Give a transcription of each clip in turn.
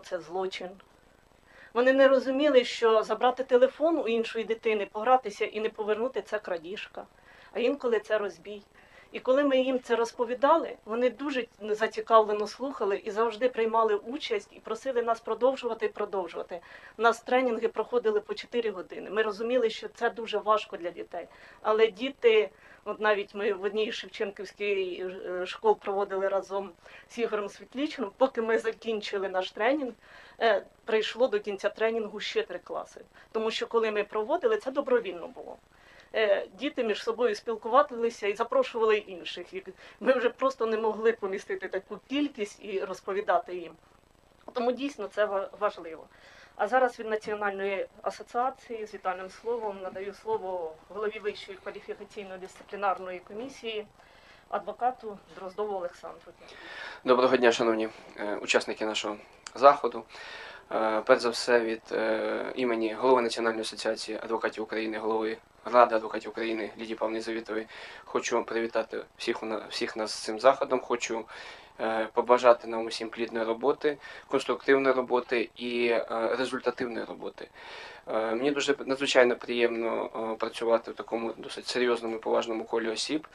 це злочин. Вони не розуміли, що забрати телефон у іншої дитини, погратися і не повернути це крадіжка. А інколи це розбій. І коли ми їм це розповідали, вони дуже зацікавлено слухали і завжди приймали участь і просили нас продовжувати і продовжувати. У нас тренінги проходили по 4 години. Ми розуміли, що це дуже важко для дітей. Але діти, от навіть ми в одній Шевченківській е, школ проводили разом з Ігорем Світлічним, поки ми закінчили наш тренінг, е, прийшло до кінця тренінгу ще три класи. Тому що коли ми проводили, це добровільно було. Е, Діти між собою спілкувалися і запрошували інших. Ми вже просто не могли помістити таку кількість і розповідати їм. Тому дійсно це важливо. А зараз від Національної асоціації з вітальним словом надаю слово голові Вищої кваліфікаційно-дисциплінарної комісії, адвокату Дроздову Олександру. Доброго дня, шановні е, учасники нашого заходу. Е, Перш за все, від імені голови Національної асоціації адвокатів України, голови Ради адвокатів України Лідії Павловни Завітової, хочу привітати всіх, всіх нас з цим заходом. Хочу побажати нам усім плідної роботи, конструктивної роботи і е, результативної роботи. Е, Мені дуже надзвичайно приємно е, працювати в такому досить серйозному і поважному колі осіб.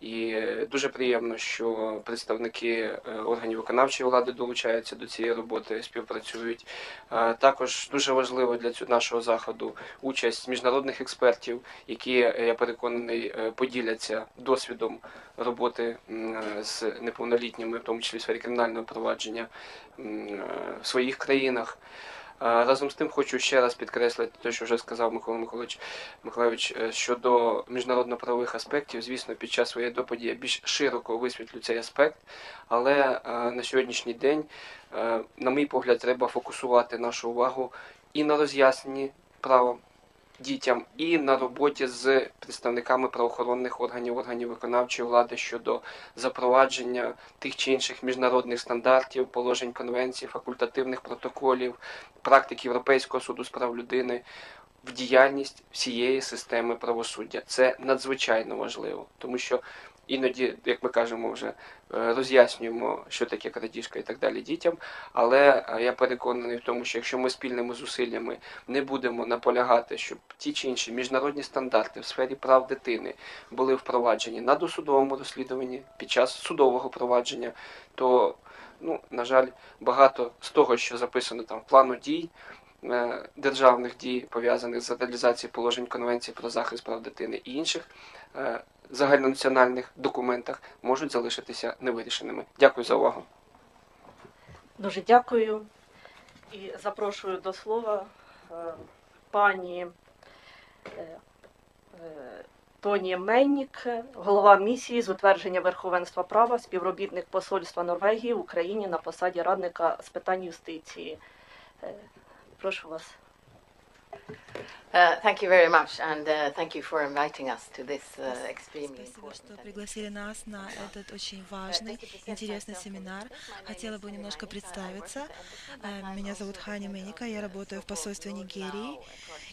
І е, дуже приємно, що представники е, органів виконавчої влади долучаються до цієї роботи, співпрацюють. Е, Також дуже важливо для нашого заходу участь міжнародних експертів, які е, я переконаний е, поділяться досвідом роботи е, з неповнолітніми, тому числі в сфері кримінального провадження е, в своїх країнах. Разом з тим хочу ще раз підкреслити те, що вже сказав Микола Миколаївич Миколаївич е, щодо міжнародно-правових аспектів. Звісно, під час своєї доповіді я більш широко висвітлю цей аспект, але е, на сьогоднішній день, на мій погляд, треба фокусувати нашу увагу і на роз'ясненні права дітям, і на роботі з представниками правоохоронних органів, органів виконавчої влади щодо запровадження тих чи інших міжнародних стандартів, положень конвенцій, факультативних протоколів, практик Європейського суду з прав людини в діяльність всієї системи правосуддя. Це надзвичайно важливо, тому що іноді, як ми кажемо, вже е, роз'яснюємо, що таке крадіжка і так далі дітям. Але е, я переконаний в тому, що якщо ми спільними зусиллями не будемо наполягати, щоб ті чи інші міжнародні стандарти в сфері прав дитини були впроваджені на досудовому розслідуванні під час судового провадження, то ну, на жаль, багато з того, що записано там в плану дій, е, державних дій, пов'язаних з реалізацією положень Конвенції про захист прав дитини і інших загальнонаціональних документах, можуть залишитися невирішеними. Дякую за увагу. Дуже дякую і запрошую до слова е, пані е, е, Тоні Меннік, голова місії з утвердження верховенства права, співробітник Посольства Норвегії в Україні на посаді радника з питань юстиції. Прошу вас. Uh, thank you very much, and uh, thank you for inviting us to this uh, extremely Спасибо, что пригласили нас на этот очень важный, интересный семинар. Хотела бы немножко представиться. Э, Меня зовут Ханя Меника, я работаю в посольстве Нигерии,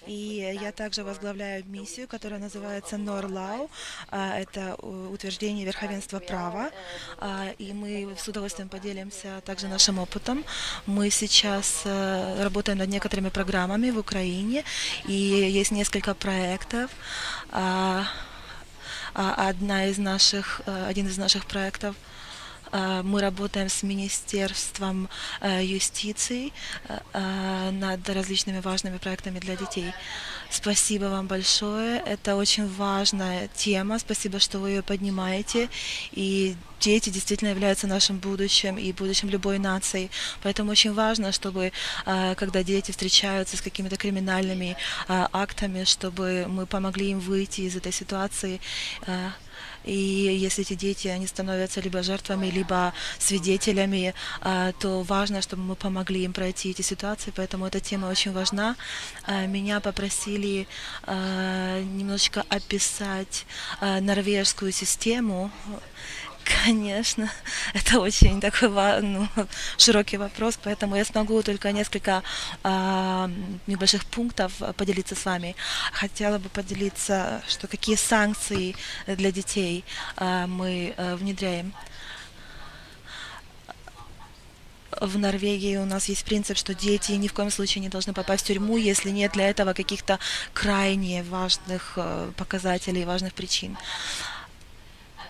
и я также возглавляю миссию, которая называется Норлау. Это у- утверждение верховенства права, А, и мы с удовольствием поделимся также нашим опытом. Мы сейчас э, работаем над некоторыми программами в Украине, и есть несколько проектов. Одна из наших, э, один из наших проектов мы работаем с Министерством э, юстиции э, э, над различными важными проектами для детей. Спасибо вам большое. Это очень важная тема. Спасибо, что вы ее поднимаете. И дети действительно являются нашим будущим и будущим любой нации. Поэтому очень важно, чтобы э, когда дети встречаются с какими-то криминальными э, актами, чтобы мы помогли им выйти из этой ситуации. э, и если эти дети, они становятся либо жертвами, либо свидетелями, а, то важно, чтобы мы помогли им пройти эти ситуации, поэтому эта тема очень важна. А, Меня попросили а, немножечко описать а, норвежскую систему. Конечно, это очень такой ну, широкий вопрос, поэтому я смогу только несколько а, небольших пунктов а, поделиться с вами. Хотела бы поделиться, что какие санкции для детей а, мы а, внедряем. в Норвегии у нас есть принцип, что дети ни в коем случае не должны попасть в тюрьму, если нет для этого каких-то крайне важных э, показателей, важных причин.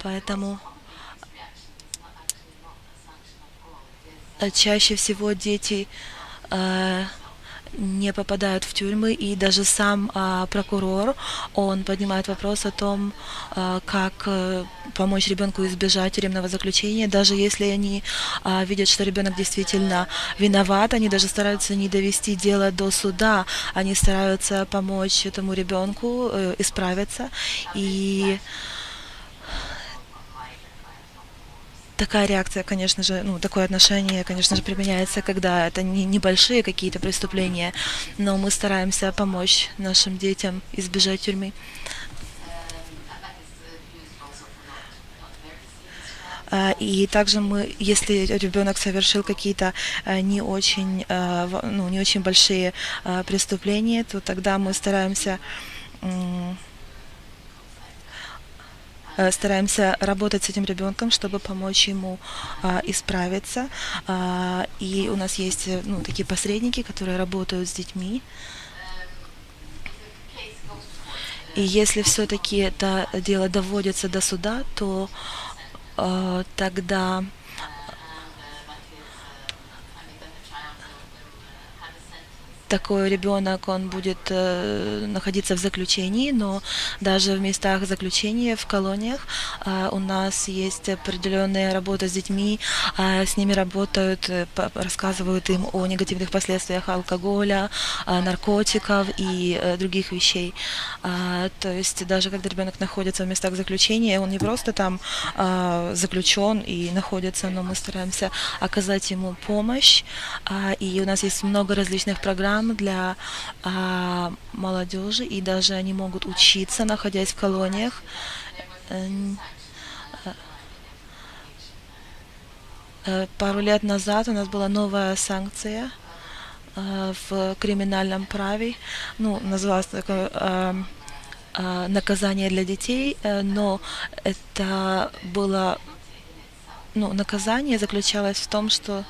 Поэтому чаще всего дети э, не попадают в тюрьмы, и даже сам а, прокурор, он поднимает вопрос о том, а, как э, помочь ребенку избежать тюремного заключения, даже если они а, видят, что ребенок действительно виноват, они даже стараются не довести дело до суда, они стараются помочь этому ребенку э, исправиться, и такая реакция, конечно же, ну, такое отношение, конечно же, применяется, когда это не небольшие какие-то преступления, но мы стараемся помочь нашим детям избежать тюрьмы. А, И также мы, если ребенок совершил какие-то а, не очень, а, ну, не очень большие преступления, то тогда мы стараемся стараемся работать с этим ребенком, чтобы помочь ему а, исправиться. А, и у нас есть э, ну, такие посредники, которые работают с детьми. И если все-таки это дело доводится до суда, то э, тогда такой ребенок, он будет э, находиться в заключении, но даже в местах заключения, в колониях, э, у нас есть определенная работа с детьми, э, с ними работают, э, рассказывают им о негативных последствиях алкоголя, э, наркотиков и э, других вещей. А, то есть даже когда ребенок находится в местах заключения, он не просто там а, заключен и находится, но мы стараемся оказать ему помощь. А, и у нас есть много различных программ для а, молодежи, и даже они могут учиться, находясь в колониях. Э, э, Пару лет назад у нас была новая санкция э, в криминальном праве, ну, называлось такое наказание для детей, но это было, ну, наказание заключалось в том, что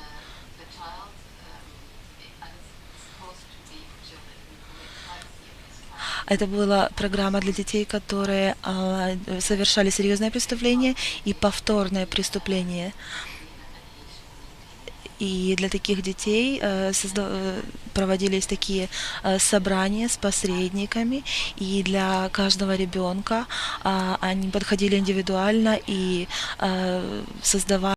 Это была программа для детей, которые а, совершали серьезное преступление и повторное преступление. И для таких детей э, э, проводились такие э, собрания с посредниками, и для каждого ребенка а, они подходили индивидуально и создавали